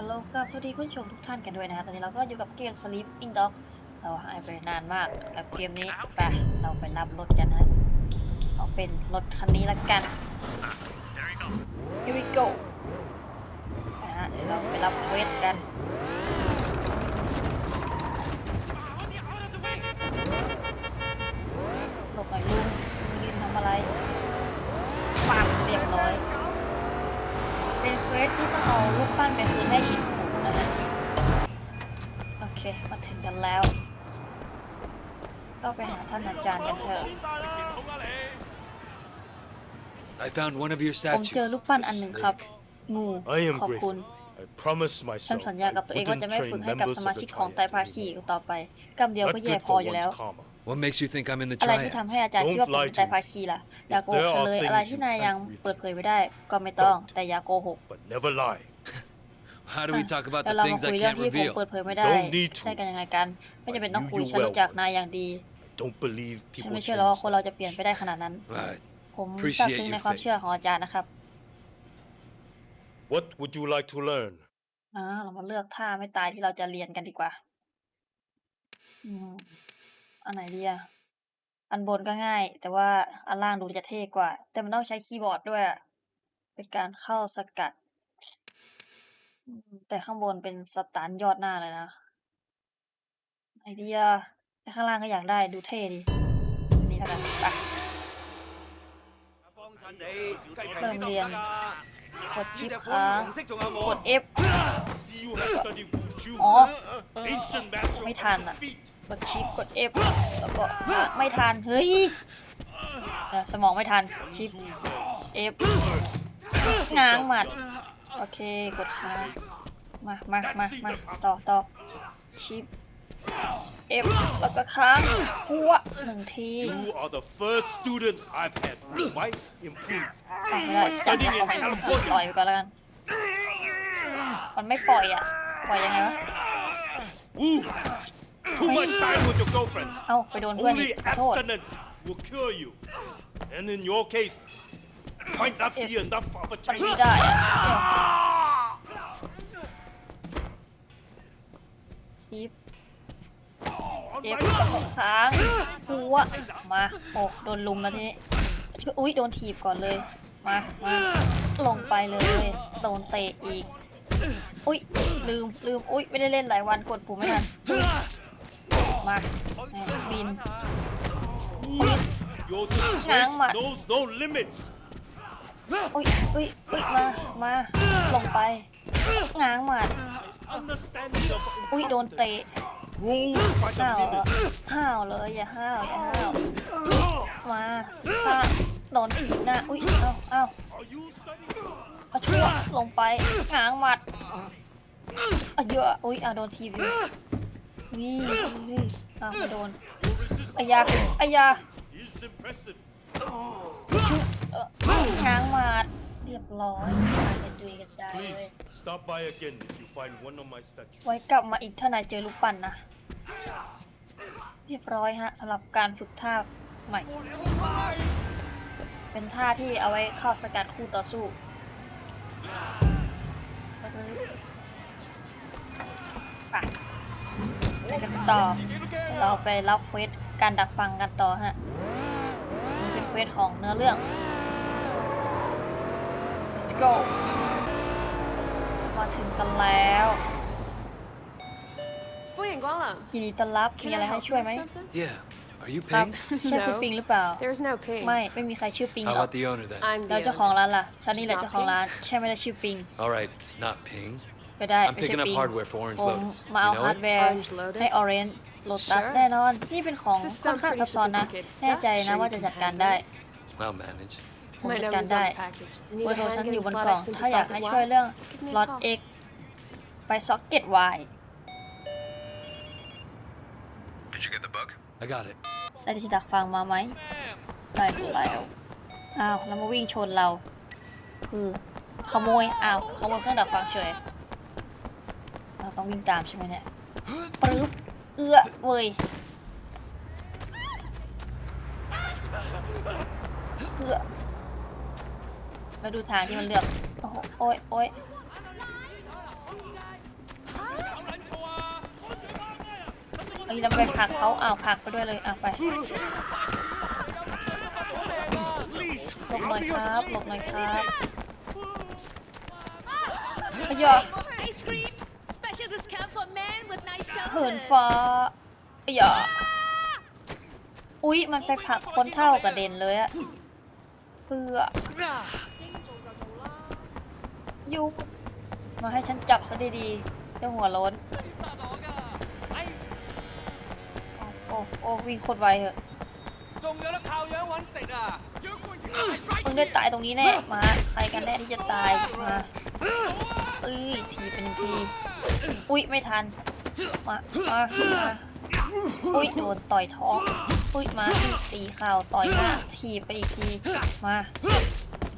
ฮัลโหลกับสวัสดีคุณผู้ชมทุกท่านกันด้วยนะฮะตอนนี้เราก็อยู่กับเกม Sleeping Dog เราหายไปนานมากกับเกมนี้ไปเราไปรับรถกันนะเอาเป็นรถคันนี้ละกัน Here we go นะฮะเดี๋ยวเราไปรับเวทกัน ควสที่ต้องเอารูปปั้นไปคืนให้ชินคุนะฮะโอเค มาถึงกันแล้ว ก็ไปหาท่านอาจารย์กันเถอะ I found one of your ผมเจอ statues. รูปปั้นอันหนึ่งครับ งู I am ขอบคุณ grateful. I promised ฉัน myself สัญญากับตัวเองว่า I จะไม่ wouldn't ฝึก train ให้กับ members ส of มา the ชิกของ triad ไตรภาคี again. อีกต่อไปกำเดียวก็ Not แย่ good พอ for อยู่แล้ว one's karma. What makes you think I'm in the อะไรที่ทำ triad? ให้อาจารย์คิดว่าผมเป็นไตรภาคีล่ะอย่าโกหกฉันเลยอะไรที่นายยังเปิดเผยไม่ได้ก็ไม่ต้อง แต่อย่าโกหก But never lie. How do we talk about แล้ว the เรามา things คุ I ยเรื่อง can't ที่ผม reveal? เปิดเผยไม่ได้ Don't need to. ใช่กันยังไงกัน ไม่จำเป็นต้องคุย I knew you ฉันรู้จัก well นายอย่างดี Don't believe ฉัน people ไม่ change. เชื่อหรอกว่าคนเรา them. จะเปลี่ยนไปได้ขนาดนั้น Right. ผม Appreciate ซาบซึ้งใน your ความ faith. เชื่อของอาจารย์นะครับ What would you like to learn? อ่าเรามาเลือกท่าไม่ตายที่เราจะเรียนกันดีกว่า อืม อันไหนดีอะอันบนก็ง่าย แต่ว่าอันล่างดูจะเท่กว่า แต่มันต้องใช้คีย์บอร์ดด้วย เป็นการเข้าสกัด แต่ข้างบนเป็นสตันยอดหน้าเลยนะไอเดียแต่ข้างล่างก็อยากได้ดูเท่ดีนนี้แล้วกันไปเริ่มเรียนกดชิปค้างกด F See you have studied Wujuu. อ๋อ Ancient master ไม่ of ทัน the อะ feet. กดชิปกด F แล้วก็หาไม่ทัน เฮ้ยเออสมองไม่ทัน ชิป F ง้างหมัด โอเค กดค้างมามามามาต่อต่อชิป F แล้วก็ค้างพัวหนึ่งที You are the first student I've had who might improve. อะไม่ได้จับ Studying เอา in ไป California. ปล่อยไปก่อนแล้วกัน มันไม่ปล่อยอะ ปล่อยยังไงวะ Woo! Too much time with your girlfriend. เอ้าไปโดนเพื่อนอี Only กขอโทษ abstinence will cure you. And in your case, might not be If- enough of a มันไม่ change. ได้อะชิป On เอ my ฟค้างหัวมาโอ้โดนลุมแล้วทีนี้ช่วยอุ้ยโดนถีบก่อนเลย มามาลงไปเลย โดนเตะอีก อุ้ย ลืมลืมอุ้ยไม่ได้เล่นหลายวันกดปุ่มไม่ทันอุ๊ยมาแหม่บิน Your Ngang mặt. disgrace knows no limits. อุ้ยอุ้ยอุ้ยมามาลงไปง้างหมัด Understanding of อุ้ยโดนเตะ rules by ห้าว the เหรอ minute. ห้าวเลยอย่าห้าวอย่าห้าวมาสิข้าโดนถีบหน้าอุ้ยเอ้าเอ้า Are you studying? เอาชั่วลงไปง้างหมัด อะเยอะอุ้ยอะโดนทีบอยู่วิ่งวิ่อะไม่โดนอายาอายา is impressive. เอ่อง้างมัดเรียบร้อยกระจุยกระจายเลยไว้กลับมาอีกถ้านายเจอลูกปั้นนะ เรียบร้อยฮะสำหรับการฝึกท่าใหม่ เป็นท่าที่เอาไว้เข้าสกัดคู่ต่อสู้ กันต่อ เราไปรับเควสการดักฟังกันต่อฮะเป็นเควสของเนื้อเรื่อง let's go มาถึงกันแล้วยินดีต้อนรับมีอะไรให้ช่วยไหม Yeah Are you Ping? ใช่คุณปิงหรือเปล่า There's no Ping ไม่ไม่มีใครชื่อปิงหรอก How about the owner then? แล้วเจ้าของร้านล่ะฉันนี่แหละเจ้าของร้านใช่ไม่ได้ชื่อปิง All right not Ping ก็ได้ I'm ไม่ใช่ picking up ปิง hardware for Orange ผม Lotus. มาเอา You know ฮา it? ร์ดแวร์ Orange Lotus? ให้ Orange Lotus Sure. แน่นอน นี่เป็นของ This is ค่อน some ข้าง pretty ซับซ้อนนะ sophisticated แน่ใจ stuff. นะ Sure ว่า you จะ can จัดการ handle ได้ I'll manage. ผม My จัดการ number's ได้ on the package. You เบอ need ร์โทร a ฉัน hand อยู่ getting บน slot กล่อง X into ถ้าอยากให้ socket ช่วย Y? เรื่อง Give me a slot call. X ไป socket Y Did you get the bug? I got it. ได้ที่ดักฟังมาไหมได้แล้ว อ้าว แล้วมาวิ่งชนเรา คือ ขโมย อ้าว ขโมยเครื่องดักฟังเฉยเรา ต้องวิ่งตามใช่ไหมเนี่ยปรึ๊บเอื้อเว้ยเอื้อมาดูทางที่มันเลือก โอ้โอ้ยโอ้ยเอ้ยเราไปผักเขาเอาผักไปด้วยเลยเอาไปหลบหน่อยครับหลบหน่อยครับอยอา เหินฟ้าอย่าอุ๊ย มันไปผลักคนเท่ากระเด็นเลยอะเพื่อยุงมาให้ฉันจับซะดีๆเจ้าหัวล้นโอ้โอ้วิ่งโคตไวเหอะมึงได้ตายตรงนี้แน่ มา ใครกันแน่ที่จะตาย มาเอ้ย ทีเป็นที อุ้ยไม่ทัน มามามาอุ๊ยโดนต่อยท้องอุ๊ยมาตีเข่าวต่อยหน้าทีบไปอีกทีมา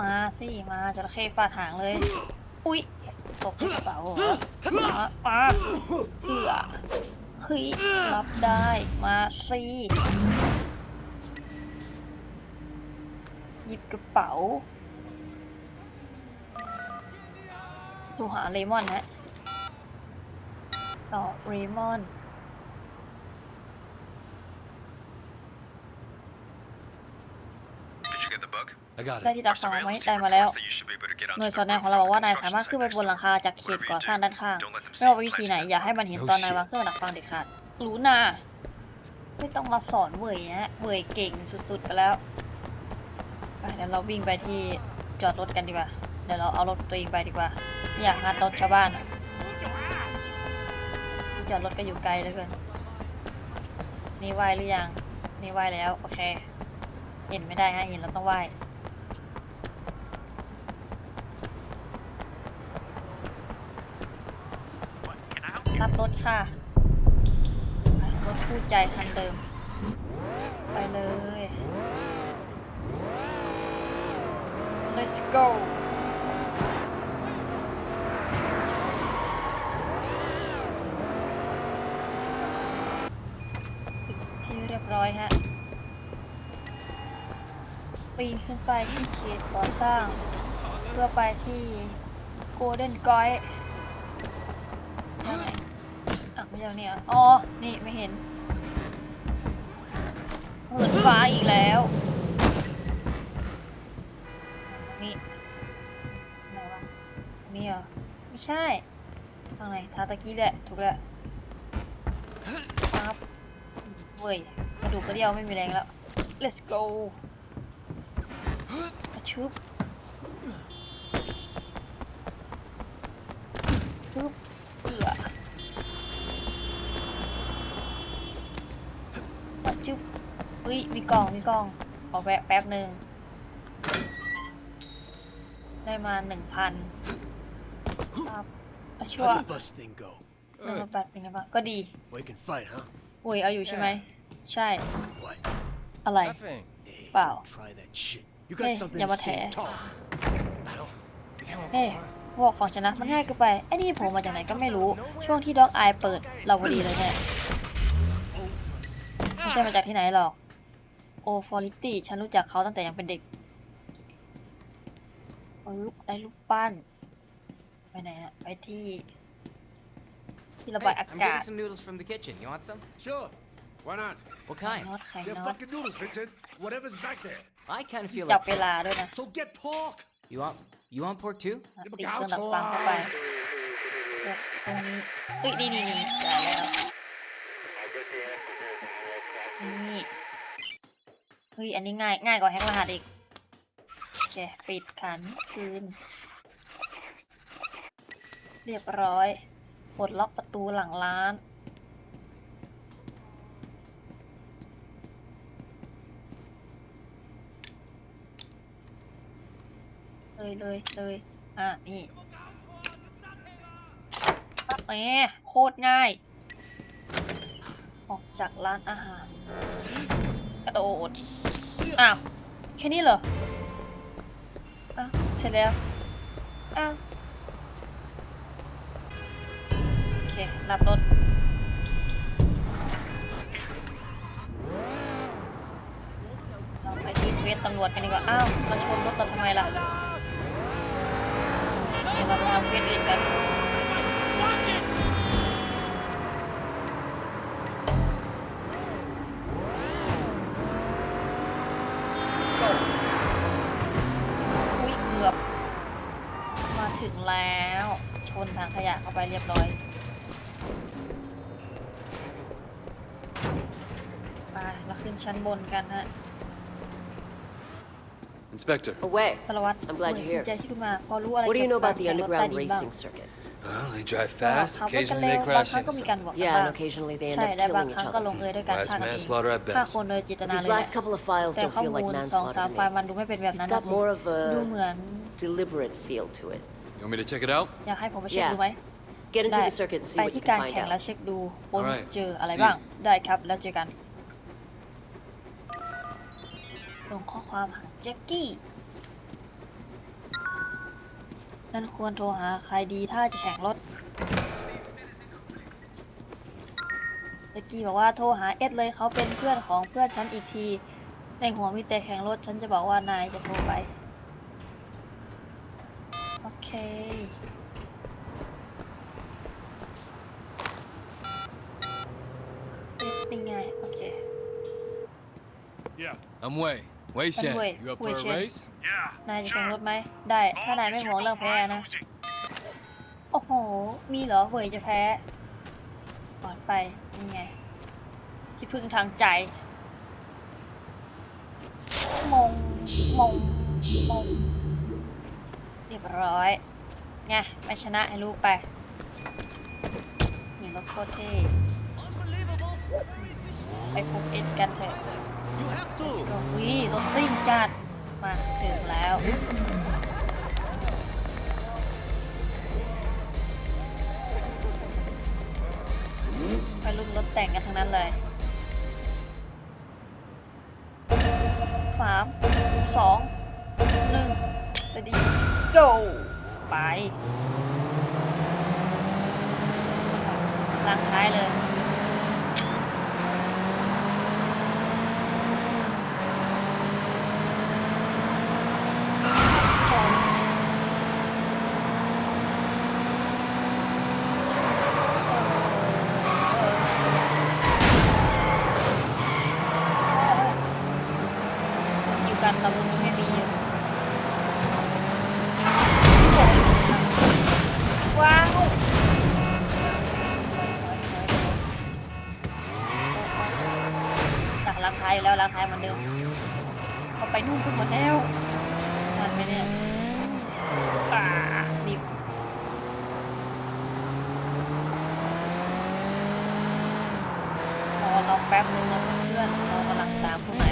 มาสิมาจระเข้ฟาดหางเลย อุ๊ยตกกระเป๋ามามาเอือเฮ้ยรับได้มาสิหยิบกระเป๋าโทรหาเลมอนฮะ ต่อเรมอน Did you get the bug? I got ได้ it. ที่ดัก Our ฟังไหม surveillance ได้ team มาแล้ว reports that you should be able to get หน่วย onto สอ the ดแนม roof ของเราบอกว่านาย of the สามารถ office ขึ้นไปบนหลังคาจากเขตก่อสร้างด้านข้าง Don't let them see ไม่ว่า the วิธี plans ไหน in the อย่าให้มันเห็น No ตอนนา shit ยวางเครื่องดักฟังเด็ดขาด รู้นาไม่ต้องมาสอนเว่ยฮะเว่ยเก่งสุดๆไปแล้วไปเดี๋ยวเราวิ่งไปที่จอดรถกันดีกว่า เดี๋ยวเราเอารถตัวเองไปดีกว่าไม่อยากงัดรถชาวบ้านอะที่ จอดรถก็อยู่ไกลเหลือเกินนี่ไหวหรือยัง นี่ไหวแล้ว โอเค เห็นไม่ได้ฮะเห็นเราต้องไหวรับรถค่ะ รถคู่ใจคันเดิม ไปเลย let's go ร้อยฮะ ปีนขึ้นไปที่เขตก่อสร้าง เพื่อไปที่ Golden g o i ยังไงอะไม่ใช่ตรงนี้เหรออ๋อ นี่ไม่เห็นหมื่นฟ้าอีกแล้ว นี่ไหนวะนี่เหรอ ไม่ใช่ทางไหนทางตะกี้แหละ ถูกแล้วครับเว้ย ดูกกระเดี่ยวไม่มีแรงแล้ว let's go อะชุบชุบเอืออะชุบอุ้ย มีกล่อง มีกล่อง ขอแวะแป๊บหนึ่ง ได้มาหนึ่งพันครับอะชัว How'd the bus thing go? หนึ่งพันแปดเป็นไงบ้าง ก็ดี Well, you can fight, huh? โอ้ยเอาอยู่ใช่ไหม ใช่ What? อะไร Nothing. Hey, Wow. don't try that shit. You Hey, got something อย่า to มาแถ say? Talk. I don't. เฮ้ยบอกฟังชนะมันง่ายเกินไป ไอ้นี่ผมมาจากไหนก็ไม่รู้ ช่วงที่ด็อกไอเปิดเราพอดีเลยเนี่ยไม่ใช่มาจากที่ไหนหรอก โอฟอริตี้ฉันรู้จักเขาตั้งแต่ยังเป็นเด็กเอาลูกได้ลูกปั้น ไปไหนอะไปที่ ที่ระบาย Hey, อา I'm กาศ getting some noodles from the kitchen. You want some? Sure. Why not? What ไข่ kind? น็อตไข่ They're น็อต fucking noodles, Vincent. Whatever's back there. I kind of feel จับ like. เวลาด้วยนะ So get pork. You want? You want pork too? ติดเครื่องดักฟังเข้าไปเลือกตรงนี้อุ้ยนี่นี่นี่ได้แล้วนี่เฮ้ยอันนี้ง่ายง่ายกว่าแฮกรหัสอีกโอเคปิดขันคืน เรียบร้อยปลดล็อกประตูหลังร้าน เลยเลยเลยอะนี่ปั๊บแหมโคตรง่าย ออกจากร้านอาหาร กระโดด อ้าว แค่นี้เหรอ อ้าวเสร็จแล้ว อ้าวโอเค รับรถเราไปที่เวทตำรวจกันดีกว่า อ้าว มาชนรถเราทำไมล่ะ สภชรอีกแล้วอุ้ยเกือบ มาถึงแล้ว ชนทางขยะเข้าไปเรียบร้อยไปเราขึ้นชั้นบนกันฮะ Inspector. Away. สารวัตร I'm glad โอ้ย you're ดีใจ here. ที่คุณมาพอรู้อะไร What do you เกี่ know ยวกับ about the การแข่งรถใต้ underground ดินบ้าง racing circuit? Well, they drive ก็ fast. ขับรถกัน Occasionally เร็ they วบาง crash ครั้งก็ into มีการ something. หวัง Yeah, บ้าง and occasionally they end ใช่ up และบาง killing ครั้ง each ก็ล other. งเอยด้วยการ That's ฆ่ากันเอง manslaughter at ฆ่า best. คนโดยเจตนา These เลย last couple of files แต่ don't ข้อ feel มู like ลสองสาม manslaughter ไฟล์ to มัน me. ดูไม่เป็นแบบนั้น It's นะ got สิ more of ดู a เหมือน deliberate feel to it. You want me to check it out? อยากให้ผมไปเช็คดูไหม Get into ได้ the circuit and see ไป what you ที่ can การ find แข่งแล้ว out. เช็คดูว่า Alright. เจออะไร See you. บ้าง ได้ครับแล้วเจอกัน ลงข้อความหา แจ็คกี้นั่นควรโทรหาใครดีถ้าจะแข่งรถ แจ็คกี้บอกว่าโทรหาเอ็ดเลยเขาเป็นเพื่อนของเพื่อนฉันอีกที ในหัวมีแต่แข่งรถฉันจะบอกว่านายจะโทรไป โอเคเอ็ดเป็นไง โอเค Yeah. I'm Wei. Wei Shen. Wei. You up Wei for a Shen. race? นายจะแข่งรถไหม ได้ ถ้านายไม่ห่วงเรื่องแพ้นะ โอ้โห มีเหรอเวยจะแพ้ปลอดไป นี่ไง ที่พึ่งทางใจ มง มง มง เรียบร้อยไงไปชนะให้ลูกไปนี่รถโคตรเท่ไปพบเอ็ดกันเถอะ ถซิ่งจัดมาถึ จากล้างท้ายอยู่แล้วล้างท้ายเหมือนเดิมเขาไปนู่นกันหมดแล้วทันไหมเนี่ยป่าบีบรอเราแป๊บนึงนะเพื่อนๆเรากำลังตามผู้หมาย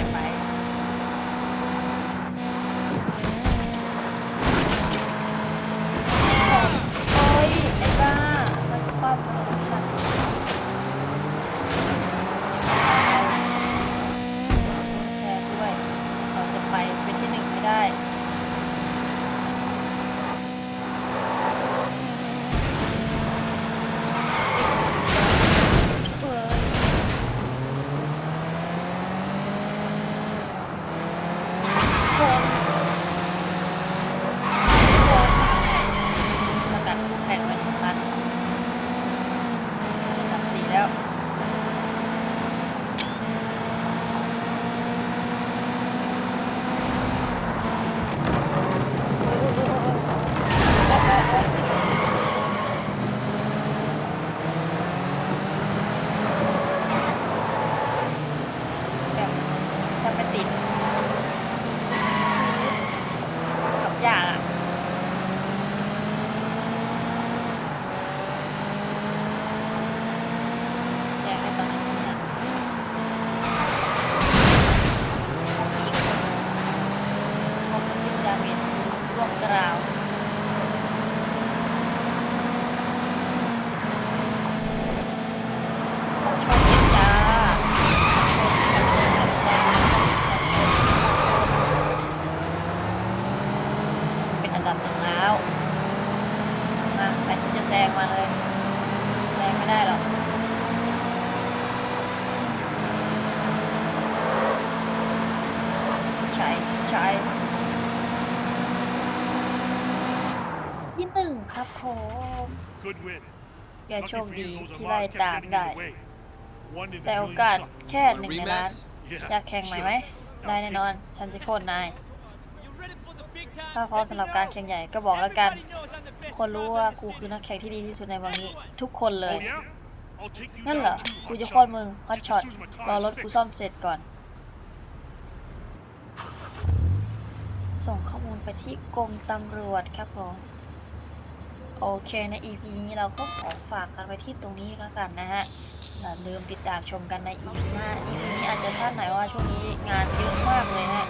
ไปโงครับผม Good win. แก Lucky โชค for ดี you, those ที่ alarms ไล่ kept ตาม getting in ได้ the way. One in a แต่โอ million กาส shot. แค่หนึ่งในล้าน Yeah, อยากแข่งใหม่ไหม sure. ได้แน่นอน ฉันจะโค่นนาย You ready for the big time? ถ้าพร้อมสำหรับการแข่งใหญ่ก็บอกแล้วกันคนรู้ว่ากูคือนักแข่งที่ดีที่สุดในวันนี้ ทุกคนเลย Oh, yeah? I'll take you งั้น down เหรอ to a กูจะ hot โค่น shot. มึงฮอตช็อตรอรถกูซ่อมเสร็จก่อน ส่งข้อมูลไปที่กรมตำรวจครับผม โอเคใน EP นี้เราก็ขอฝากกันไว้ที่ตรงนี้แล้วกันนะฮะอย่าลืมติดตามชมกันใน EP หน้า EP นี้อาจจะสั้นหน่อยว่าช่วงนี้งานเยอะมากเลยฮะ